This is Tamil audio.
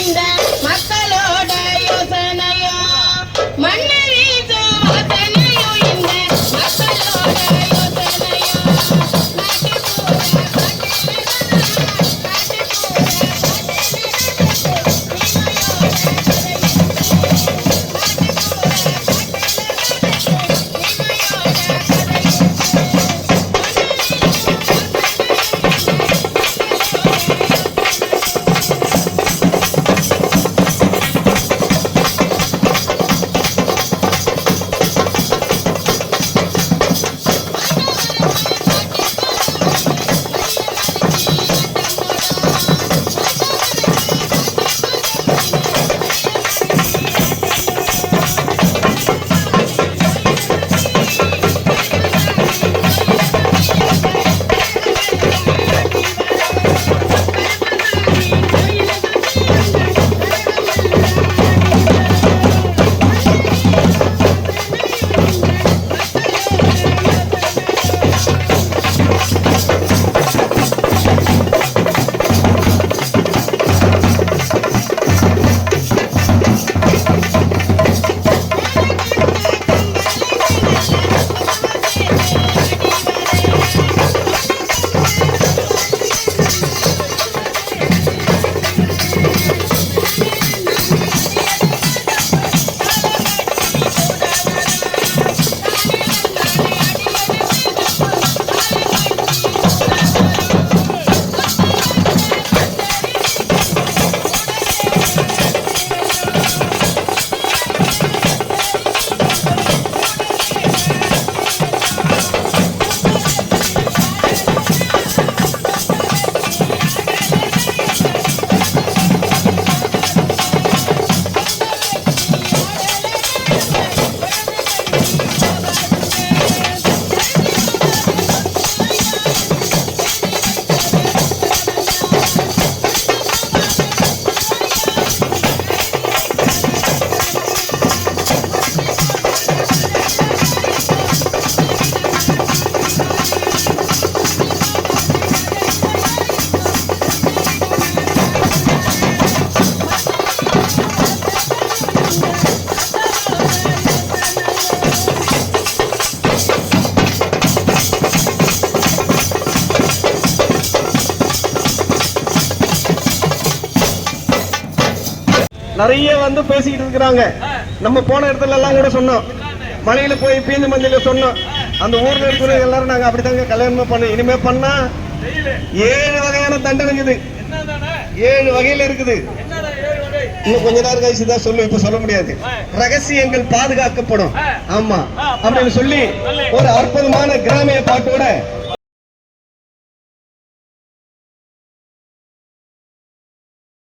Linda. நிறைய வந்து பேசிக்கிட்டு இருக்கிறாங்க. நம்ம போன இடத்துல எல்லாம் கூட சொன்னோம். மலையில போய் பீந்து மஞ்சள் சொன்னோம். அந்த ஊர்ல இருக்கிற எல்லாரும் நாங்க அப்படித்தாங்க கல்யாணமா பண்ண இனிமே பண்ணா ஏழு வகையான தண்டனை இருக்குது ஏழு வகையில இருக்குது. இன்னும் கொஞ்ச நேரம் கழிச்சு தான் சொல்லு இப்ப சொல்ல முடியாது. ரகசியங்கள் பாதுகாக்கப்படும். ஆமா. அப்படின்னு சொல்லி ஒரு அற்புதமான கிராமிய பாட்டோட